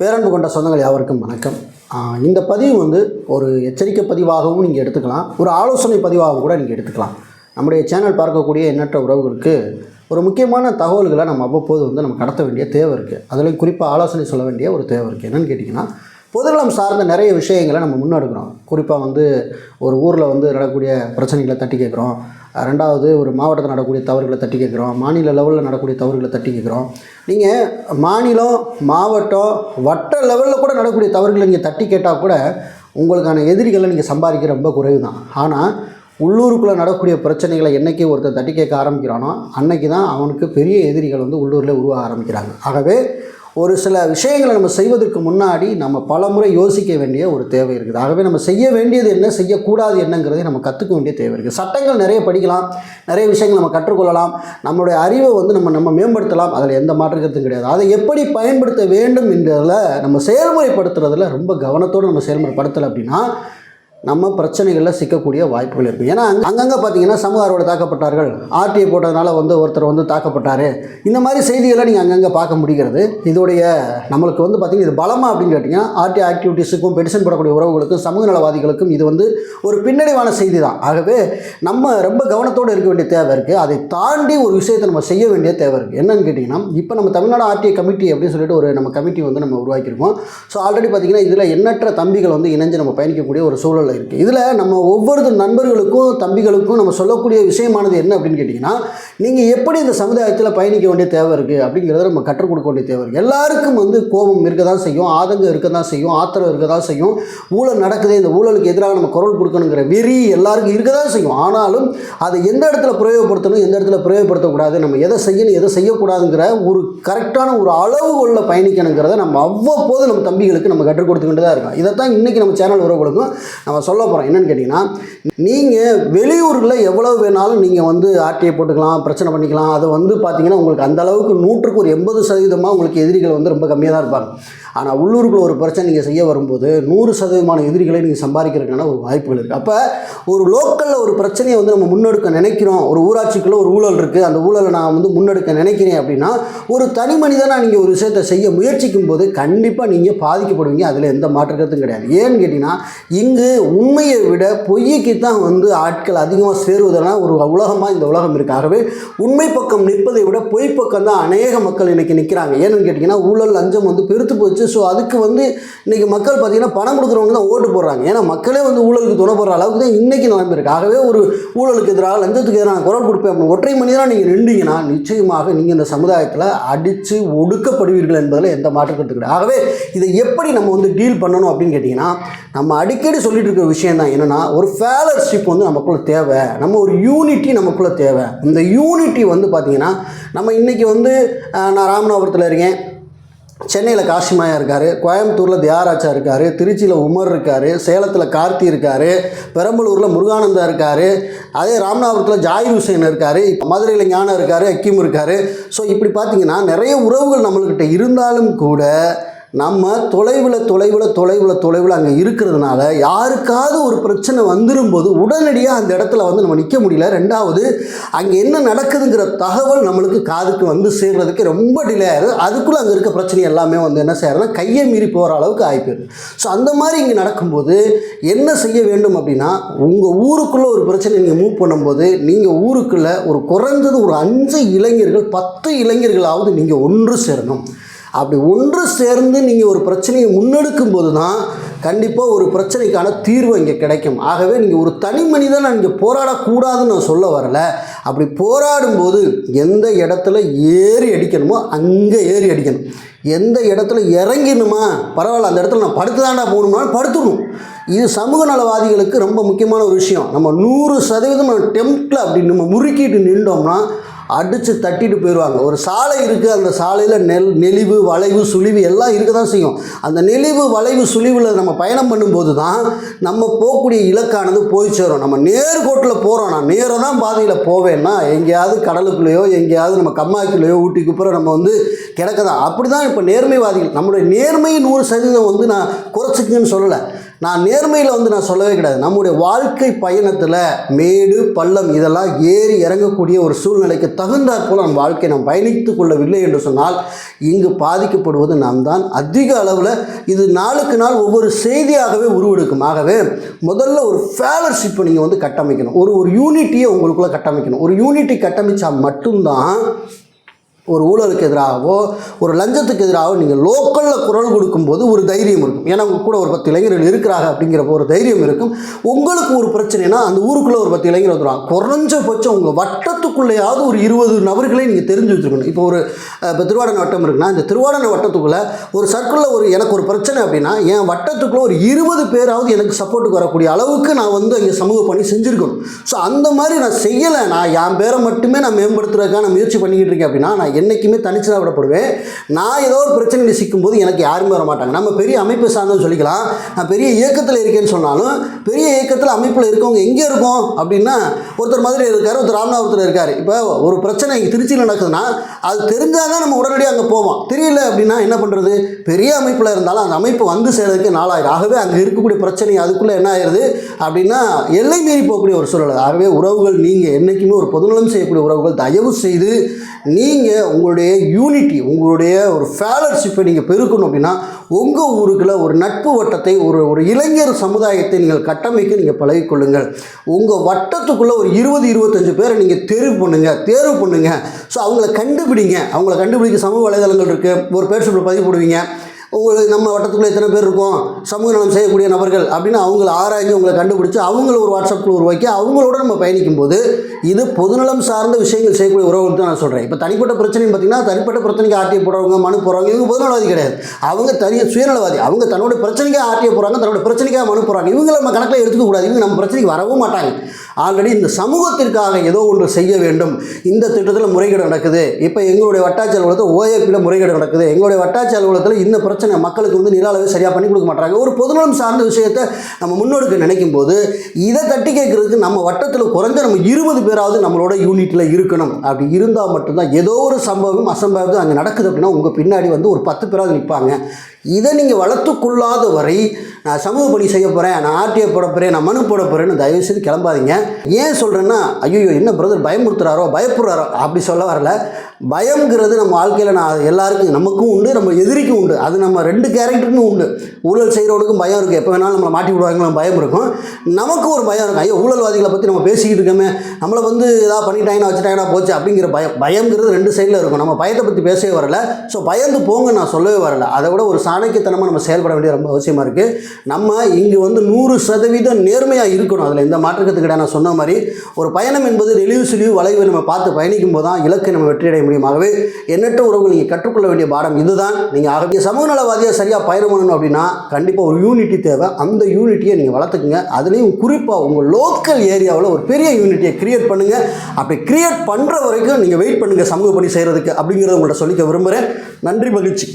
பேரன்பு கொண்ட சொந்தங்கள் யாவருக்கும் வணக்கம். இந்த பதிவு வந்து ஒரு எச்சரிக்கை பதிவாகவும் நீங்கள் எடுத்துக்கலாம். ஒரு ஆலோசனை பதிவாகவும் கூட நீங்கள் எடுத்துக்கலாம். நம்முடைய சேனல் பார்க்கக்கூடிய எண்ணற்ற உறவுகளுக்கு ஒரு முக்கியமான தகவல்களை நம்ம அவ்வப்போது வந்து நம்ம கடத்த வேண்டிய தேவை இருக்குது அதுலேயும் குறிப்பாக ஆலோசனை சொல்ல வேண்டிய ஒரு தேவை இருக்குது என்னென்னு கேட்டிங்கன்னா பொதுநலம் சார்ந்த நிறைய விஷயங்களை நம்ம முன்னெடுக்கிறோம். குறிப்பாக வந்து ஒரு ஊரில் வந்து நடக்கக்கூடிய பிரச்சனைகளை தட்டி கேட்குறோம். ரெண்டாவது ஒரு மாவட்டத்தில் நடக்கக்கூடிய தவறுகளை தட்டி கேட்குறோம். மாநில லெவலில் நடக்கக்கூடிய தவறுகளை தட்டி கேட்குறோம். நீங்கள் மாநிலம் மாவட்டம் வட்ட லெவலில் கூட நடக்கக்கூடிய தவறுகளை நீங்கள் தட்டி கேட்டால் கூட உங்களுக்கான எதிரிகளை நீங்கள் சம்பாதிக்க ரொம்ப குறைவு தான் ஆனால் உள்ளூருக்குள்ளே நடக்கக்கூடிய பிரச்சனைகளை என்றைக்கு ஒருத்தர் தட்டி கேட்க ஆரம்பிக்கிறானோ அன்னைக்கு தான் அவனுக்கு பெரிய எதிரிகள் வந்து உள்ளூரில் உருவாக ஆரம்பிக்கிறாங்க. ஆகவே ஒரு சில விஷயங்களை நம்ம செய்வதற்கு முன்னாடி நம்ம பல முறை யோசிக்க வேண்டிய ஒரு தேவை இருக்குது. ஆகவே நம்ம செய்ய வேண்டியது என்ன செய்யக்கூடாது என்னங்கிறதை நம்ம கற்றுக்க வேண்டிய தேவை இருக்குது. சட்டங்கள் நிறைய படிக்கலாம் நிறைய விஷயங்கள் நம்ம கற்றுக்கொள்ளலாம். நம்மளுடைய அறிவை வந்து நம்ம நம்ம மேம்படுத்தலாம். அதில் எந்த மாற்று கருத்தும் கிடையாது. அதை எப்படி பயன்படுத்த வேண்டும் என்றதில் நம்ம செயல்முறைப்படுத்துறதுல ரொம்ப கவனத்தோடு நம்ம செயல்முறைப்படுத்தலை அப்படின்னா நம்ம பிரச்சனைகளில் சிக்கக்கூடிய வாய்ப்புகள் இருக்குது ஏன்னா அங்கே அங்கங்கே பார்த்தீங்கன்னா சமூக ஆர்வலர் தாக்கப்பட்டார்கள். ஆர்டிஐ போட்டதுனால வந்து ஒருத்தர் வந்து தாக்கப்பட்டார். இந்த மாதிரி செய்திகளை நீங்கள் அங்கங்கே பார்க்க முடிகிறது. இதோடைய நம்மளுக்கு வந்து பார்த்திங்கன்னா இது பலமா அப்படின்னு கேட்டிங்கன்னா ஆர்டி ஆக்டிவிட்டீஸுக்கும் பெடிஷன் போடக்கூடிய உறவுகளுக்கும் சமூக நலவாதிகளுக்கும் இது வந்து ஒரு பின்னடைவான செய்தி தான் ஆகவே நம்ம ரொம்ப கவனத்தோடு இருக்க வேண்டிய தேவை இருக்குது அதை தாண்டி ஒரு விஷயத்தை நம்ம செய்ய வேண்டிய தேவை இருக்குது என்னன்னு கேட்டிங்கன்னா இப்போ நம்ம தமிழ்நாடு ஆர்டிஐ கமிட்டி அப்படின்னு சொல்லிட்டு ஒரு நம்ம கமிட்டி வந்து நம்ம உருவாக்கியிருக்கோம். ஸோ ஆல்ரெடி பார்த்திங்கன்னா இதில் எண்ணற்ற தம்பிகள் வந்து இணைஞ்சு நம்ம பயணிக்கக்கூடிய ஒரு சூழல் இருக்குது இதில் நம்ம ஒவ்வொரு நண்பர்களுக்கும் தம்பிகளுக்கும் நம்ம சொல்லக்கூடிய விஷயமானது என்ன அப்படின்னு கேட்டிங்கன்னா நீங்கள் எப்படி இந்த சமுதாயத்தில் பயணிக்க வேண்டிய தேவை இருக்குது அப்படிங்கிறத நம்ம கற்றுக் கொடுக்க வேண்டிய தேவை இருக்குது எல்லாருக்கும் வந்து கோபம் இருக்க தான் செய்யும் ஆதங்கம் இருக்க தான் செய்யும் ஆத்திரம் இருக்க தான் செய்யும். ஊழல் நடக்குது இந்த ஊழலுக்கு எதிராக நம்ம குரல் கொடுக்கணுங்கிற வெறி எல்லாருக்கும் இருக்க தான் செய்யும். ஆனாலும் அதை எந்த இடத்துல பிரயோகப்படுத்தணும் எந்த இடத்துல பிரயோகப்படுத்தக்கூடாது நம்ம எதை செய்யணும் எதை செய்யக்கூடாதுங்கிற ஒரு கரெக்டான ஒரு அளவுகளில் பயணிக்கணுங்கிறத நம்ம அவ்வப்போது நம்ம தம்பிகளுக்கு நம்ம கற்றுக் கொடுத்துக்கிட்டு தான் இருக்கோம். இதைத்தான் இன்றைக்கி நம்ம சேனல் உறவுகளுக்கும் நம்ம சொல்ல போகிறேன் என்னென்னு கேட்டிங்கன்னா நீங்கள் வெளியூரில் எவ்வளவு வேணாலும் நீங்கள் வந்து ஆர்டிஐ போட்டுக்கலாம் பிரச்சனை பண்ணிக்கலாம். அது வந்து பார்த்தீங்கன்னா உங்களுக்கு அந்த அளவுக்கு நூற்றுக்கு ஒரு எண்பது சதவீதமாக உங்களுக்கு எதிரிகள் வந்து ரொம்ப கம்மியாக தான் இருப்பாங்க. ஆனால் உள்ளூருக்குள்ள ஒரு பிரச்சனை நீங்கள் செய்ய வரும்போது நூறு சதவீதமான எதிரிகளை நீங்கள் சம்பாதிக்கிறதுக்கான ஒரு வாய்ப்புகள் இருக்குது அப்போ ஒரு லோக்கலில் ஒரு பிரச்சனையை வந்து நம்ம முன்னெடுக்க நினைக்கிறோம். ஒரு ஊராட்சிக்குள்ளே ஒரு ஊழல் இருக்குது அந்த ஊழலை நான் வந்து முன்னெடுக்க நினைக்கிறேன் அப்படின்னா ஒரு தனி மனிதனாக நீங்கள் ஒரு விஷயத்தை செய்ய முயற்சிக்கும் போது கண்டிப்பாக நீங்கள் பாதிக்கப்படுவீங்க. அதில் எந்த மாற்று கிடையாது. ஏன்னு கேட்டிங்கன்னா இங்கு உண்மையை விட பொய்க்கு தான் வந்து ஆட்கள் அதிகமாக சேருவதெல்லாம் ஒரு உலகமாக இந்த உலகம் இருக்குது ஆகவே உண்மை பக்கம் நிற்பதை விட பொய் பக்கம் தான் அநேக மக்கள் இன்றைக்கி நிற்கிறாங்க ஏன்னு கேட்டிங்கன்னா ஊழல் லஞ்சம் வந்து பெருத்து போச்சு. ஸோ அதுக்கு வந்து இன்றைக்கி மக்கள் பார்த்திங்கன்னா பணம் கொடுக்குறவங்க தான் ஓட்டு போடுறாங்க. ஏன்னா மக்களே வந்து ஊழலுக்கு துணை போடுற அளவுக்கு தான் இன்றைக்கி நிலைமை இருக்குது ஆகவே ஒரு ஊழலுக்கு எதிராக லஞ்சத்துக்கு எதிராக குரல் கொடுப்பேன் அப்படின்னு ஒற்றை மனிதனாக நீங்கள் நின்றீங்கன்னா நிச்சயமாக நீங்கள் இந்த சமுதாயத்தில் அடித்து ஒடுக்கப்படுவீர்கள் என்பதில் எந்த மாற்றம் கிடையாது. ஆகவே இதை எப்படி நம்ம வந்து டீல் பண்ணணும் அப்படின்னு கேட்டிங்கன்னா நம்ம அடிக்கடி சொல்லிட்டு இருக்கிற விஷயம் தான் என்னென்னா ஒரு ஃபேலர்ஷிப் வந்து நமக்குள்ளே தேவை. நம்ம ஒரு யூனிட்டி நமக்குள்ளே தேவை. இந்த யூனிட்டி வந்து பார்த்திங்கன்னா நம்ம இன்றைக்கி வந்து நான் ராமநாதபுரத்தில் இருக்கேன். சென்னையில் காசிமாயா இருக்கார் கோயம்புத்தூரில் தியாராச்சா இருக்கார் திருச்சியில் உமர் இருக்கார் சேலத்தில் கார்த்தி இருக்கார் பெரம்பலூரில் முருகானந்தா இருக்கார் அதே ராமநாதபுரத்தில் ஜாயிர் ஹுசைன் இருக்கார் இப்போ மதுரையில் ஞானம் இருக்கார் அக்கீம் இருக்கார். ஸோ இப்படி பார்த்தீங்கன்னா நிறைய உறவுகள் நம்மள்கிட்ட இருந்தாலும் கூட நம்ம தொலைவில் தொலைவில் தொலைவில் தொலைவில் அங்கே இருக்கிறதுனால யாருக்காவது ஒரு பிரச்சனை வந்துடும்போது உடனடியாக அந்த இடத்துல வந்து நம்ம நிற்க முடியல. ரெண்டாவது அங்கே என்ன நடக்குதுங்கிற தகவல் நம்மளுக்கு காதுக்கு வந்து சேர்றதுக்கு ரொம்ப டிலே ஆகுது அதுக்குள்ளே அங்கே இருக்க பிரச்சனை எல்லாமே வந்து என்ன செய்யறதுன்னா கையை மீறி போகிற அளவுக்கு ஆகிப்போயிருது ஸோ அந்த மாதிரி இங்கே நடக்கும்போது என்ன செய்ய வேண்டும் அப்படின்னா உங்கள் ஊருக்குள்ளே ஒரு பிரச்சனை நீங்கள் மூவ் பண்ணும்போது நீங்கள் ஊருக்குள்ளே ஒரு குறைஞ்சது ஒரு அஞ்சு இளைஞர்கள் பத்து இளைஞர்களாவது நீங்கள் ஒன்று சேரணும். அப்படி ஒன்று சேர்ந்து நீங்கள் ஒரு பிரச்சனையை முன்னெடுக்கும் போது தான் கண்டிப்பாக ஒரு பிரச்சனைக்கான தீர்வு இங்கே கிடைக்கும். ஆகவே நீங்கள் ஒரு தனி மனிதனை நீங்கள் போராடக்கூடாதுன்னு நான் சொல்ல வரல. அப்படி போராடும்போது எந்த இடத்துல ஏறி அடிக்கணுமோ அங்கே ஏறி அடிக்கணும். எந்த இடத்துல இறங்கிடணுமா? பரவாயில்ல அந்த இடத்துல நான் படுத்து தாண்டா போகணும்னாலும் படுத்துடணும். இது சமூக நலவாதிகளுக்கு ரொம்ப முக்கியமான ஒரு விஷயம். நம்ம நூறு சதவீதம் நம்ம டெம்ப்டில் அப்படி நம்ம முறுக்கிட்டு நின்றோம்னா அடித்து தட்டிட்டு போயிடுவாங்க. ஒரு சாலை இருக்குது அந்த சாலையில் நெல் நெளிவு வளைவு சுழிவு எல்லாம் இருக்க தான் செய்யும். அந்த நெளிவு வளைவு சுழிவில் நம்ம பயணம் பண்ணும்போது தான் நம்ம போகக்கூடிய இலக்கானது போய் சேரும். நம்ம நேர்கோட்டில் போகிறோம் நான் நேராக தான் பாதையில் போவேன்னா எங்கேயாவது கடலுக்குள்ளேயோ எங்கேயாவது நம்ம கம்மாய்க்குள்ளேயோ ஊட்டி குப்புற நம்ம வந்து கிடக்க தான் அப்படி தான் இப்போ நேர்மைவாதிகள். நம்மளுடைய நேர்மை நூறு சதவீதம் வந்து நான் குறைச்சிக்குன்னு சொல்லலை. நான் நேர்மையில் வந்து நான் சொல்லவே கிடையாது. நம்முடைய வாழ்க்கை பயணத்தில் மேடு பள்ளம் இதெல்லாம் ஏறி இறங்கக்கூடிய ஒரு சூழ்நிலைக்கு தகுந்தாற் போல் நம் வாழ்க்கை நாம் பயணித்து கொள்ளவில்லை என்று சொன்னால் இங்கு பாதிக்கப்படுவது நாம் தான். அதிக அளவில் இது நாளுக்கு நாள் ஒவ்வொரு செய்தியாகவே உருவெடுக்கும். ஆகவே முதல்ல ஒரு ஃபேலர்ஷிப்பை நீங்கள் வந்து கட்டமைக்கணும். ஒரு ஒரு யூனிட்டியை உங்களுக்குள்ளே கட்டமைக்கணும். ஒரு யூனிட்டி கட்டமைச்சா மட்டும்தான் ஒரு ஊழலுக்கு எதிராகவோ ஒரு லஞ்சத்துக்கு எதிராகவோ நீங்கள் லோக்கலில் குரல் கொடுக்கும்போது ஒரு தைரியம் இருக்கும். ஏன்னா உங்கள் கூட ஒரு பத்து இளைஞர்கள் இருக்கிறாங்க அப்படிங்கிறப்ப ஒரு தைரியம் இருக்கும். உங்களுக்கு ஒரு பிரச்சனைனா அந்த ஊருக்குள்ளே ஒரு பத்து இளைஞர் வந்துடுவாங்க குறைஞ்சபட்சம் உங்கள் வட்டத்துக்குள்ளேயாவது ஒரு இருபது நபர்களை நீங்கள் தெரிஞ்சு வச்சுருக்கணும். இப்போ ஒரு இப்போ திருவாடனை வட்டம் இருக்குன்னா இந்த திருவாடனை வட்டத்துக்குள்ளே ஒரு சர்க்கிளில் ஒரு எனக்கு ஒரு பிரச்சனை அப்படின்னா என் வட்டத்துக்குள்ளே ஒரு இருபது பேராவது எனக்கு சப்போர்ட்டுக்கு வரக்கூடிய அளவுக்கு நான் வந்து அங்கே சமூக பணி செஞ்சுருக்கணும். ஸோ அந்த மாதிரி நான் செய்யலை. நான் என் பேரை மட்டுமே நான் மேம்படுத்துறதுக்கான முயற்சி பண்ணிக்கிட்டு இருக்கேன் அப்படின்னா நான் என்றைக்குமே தனிச்சு விடப்படுவேன். நான் ஏதோ ஒரு பிரச்சனையில் சிக்கும்போது எனக்கு யாருமே வர மாட்டாங்க. நம்ம பெரிய அமைப்பு சார்ந்தது சொல்லிக்கலாம். நான் பெரிய இயக்கத்தில் இருக்கேன்னு சொன்னாலும் பெரிய இயக்கத்தில் அமைப்பில் இருக்கவங்க எங்கே இருக்கோம் அப்படின்னா ஒருத்தர் மாதிரி இருக்கார் ஒருத்தர் ராமநாதபுரத்தில் இருக்கார். இப்போ ஒரு பிரச்சனை இங்கே திருச்சியில் நடக்குதுன்னா அது தெரிஞ்சால் தான் நம்ம உடனடியாக அங்கே போவோம். தெரியல அப்படின்னா என்ன பண்ணுறது பெரிய அமைப்பில் இருந்தாலும் அந்த அமைப்பு வந்து சேர்றதுக்கு நாலாயிரம் ஆகவே அங்கே இருக்கக்கூடிய பிரச்சனை அதுக்குள்ளே என்ன ஆயிடுது அப்படின்னா எல்லை மீறி போகக்கூடிய ஒரு சூழல். ஆகவே உறவுகள் நீங்கள் என்றைக்குமே ஒரு பொதுநலம் செய்யக்கூடிய உறவுகள் தயவு செய்து நீங்கள் உங்களுடைய யூனிட்டி உங்களுடைய ஒரு ஃபேலர்ஷிப்பை நீங்கள் பெருக்கணும் அப்படின்னா உங்கள் ஊருக்குள்ள ஒரு நட்பு வட்டத்தை ஒரு ஒரு இளைஞர் சமுதாயத்தை நீங்கள் கட்டமைக்க நீங்கள் பழகிக்கொள்ளுங்கள். உங்கள் வட்டத்துக்குள்ளே ஒரு இருபது இருபத்தஞ்சு பேரை நீங்கள் தெரு பண்ணுங்கள் தேர்வு பண்ணுங்கள் ஸோ அவங்கள கண்டுபிடிங்க. அவங்கள கண்டுபிடிக்க சமூக வலைதளங்கள் இருக்குது ஒரு பேர் சொல்லி பதிவு போடுவீங்க. உங்களுக்கு நம்ம வட்டத்துக்குள்ளே எத்தனை பேர் இருக்கோம்? சமூக நலம் செய்யக்கூடிய நபர்கள் அப்படின்னு அவங்கள ஆராய்ஞ்சு உங்களை கண்டுபிடிச்சி அவங்கள ஒரு வாட்ஸ்அப் குழு உருவாக்கி அவங்களோட நம்ம பயணிக்கும் போது இது பொதுநலம் சார்ந்த விஷயங்கள் செய்யக்கூடிய உறவுகள் தான் நான் சொல்கிறேன் இப்போ தனிப்பட்ட பிரச்சனைன்னு பார்த்தீங்கன்னா தனிப்பட்ட பிரச்சனைக்கு ஆர்டிஐ போடுறவங்க மனு போடுறவங்க இவங்க பொதுநலவாதி கிடையாது. அவங்க தனியாக சுயநலவாதி. அவங்க தன்னோட பிரச்சனைக்காக ஆர்டிஐ போகிறாங்க தன்னோட பிரச்சனைக்காக மனு போகிறாங்க இவங்களை நம்ம கணக்கில் எடுத்துக்கூடாது இவங்க நம்ம பிரச்சனைக்கு வரவும் மாட்டாங்க. ஆல்ரெடி இந்த சமூகத்திற்காக ஏதோ ஒன்று செய்ய வேண்டும். இந்த திட்டத்தில் முறைகேடு நடக்குது. இப்போ எங்களுடைய வட்டாட்சி அலுவலகத்தில் ஓஏபியில் முறைகேடு நடக்குது. எங்களுடைய வட்டாட்சி அலுவலகத்தில் இந்த பிரச்சனை பிரச்சனை மக்களுக்கு வந்து நில சரியாக பண்ணி கொடுக்க மாட்டாங்க ஒரு பொதுநலம் சார்ந்த விஷயத்தை நம்ம முன்னெடுக்க நினைக்கும் போது இதை தட்டி கேட்கறதுக்கு நம்ம வட்டத்தில் குறைஞ்ச நம்ம இருபது பேராவது நம்மளோட யூனிட்டில் இருக்கணும். அப்படி இருந்தால் மட்டும்தான் ஏதோ ஒரு சம்பவம் அசம்பவம் அங்கே நடக்குது அப்படின்னா உங்கள் பின்னாடி வந்து ஒரு பத்து பேராவது நிற்பாங்க இதை நீங்கள் வளர்த்துக்கொள்ளாத வரை நான் சமூக பணி செய்ய போகிறேன் நான் ஆர்டிஐ போட போகிறேன் நான் மனு போட போகிறேன்னு தயவு செய்து கிளம்பாதீங்க. ஏன் சொல்கிறேன்னா ஐயோ என்ன பிரதர் பயமுறுத்துறாரோ பயப்படுறாரோ? அப்படி சொல்ல வரல. பயம்ங்கிறது நம்ம வாழ்க்கையில் நான் எல்லாருக்கும் நமக்கும் உண்டு நம்ம எதிரிக்கும் உண்டு. அது நம்ம ரெண்டு கேரக்டருக்கும் உண்டு. ஊழல் செய்கிறவனுக்கும் பயம் இருக்குது எப்போ வேணாலும் நம்மளை மாட்டி விடுவாங்களோ பயம் இருக்கும். நமக்கும் ஒரு பயம் இருக்கும். ஐயோ ஊழல்வாதிகளை பற்றி நம்ம பேசிக்கிட்டு இருக்கோமே நம்மளை வந்து ஏதாவது பண்ணிட்டாங்கன்னா வச்சுட்டாங்கன்னா போச்சு அப்படிங்கிற பயம். பயங்கிறது ரெண்டு சைடில் இருக்கும். நம்ம பயத்தை பற்றி பேசவே வரல. ஸோ பயந்து போங்க நான் சொல்லவே வரல. அதை விட ஒரு சாணக்கியத்தனமாக நம்ம செயல்பட வேண்டிய ரொம்ப அவசியமாக இருக்குது நம்ம இங்கே வந்து நூறு சதவீதம் நேர்மையாக இருக்கணும். அதில் எந்த மாற்றத்துக்கு கிடையாது. நான் சொன்ன மாதிரி ஒரு பயணம் என்பது நெளிவு சுழிவு வளைவை நம்ம பார்த்து பயணிக்கும் போது தான் இலக்கை நம்ம வெற்றியடைய முடியுமாகவே எண்ணற்ற உறவுகள் நீங்கள் கற்றுக்கொள்ள வேண்டிய பாடம் இதுதான். நீங்கள் ஆகவே சமூக நலவாதியாக சரியாக பயணம் பண்ணணும் அப்படின்னா கண்டிப்பாக ஒரு யூனிட்டி தேவை. அந்த யூனிட்டியை நீங்கள் வளர்த்துக்குங்க. அதுலேயும் குறிப்பாக உங்கள் லோக்கல் ஏரியாவில் ஒரு பெரிய யூனிட்டியை கிரியேட் பண்ணுங்கள் அப்படி கிரியேட் பண்ணுற வரைக்கும் நீங்கள் வெயிட் பண்ணுங்கள் சமூக பணி செய்கிறதுக்கு அப்படிங்கிறத உங்கள்கிட்ட சொல்லிக்க விரும்புகிறேன் நன்றி மகிழ்ச்சி.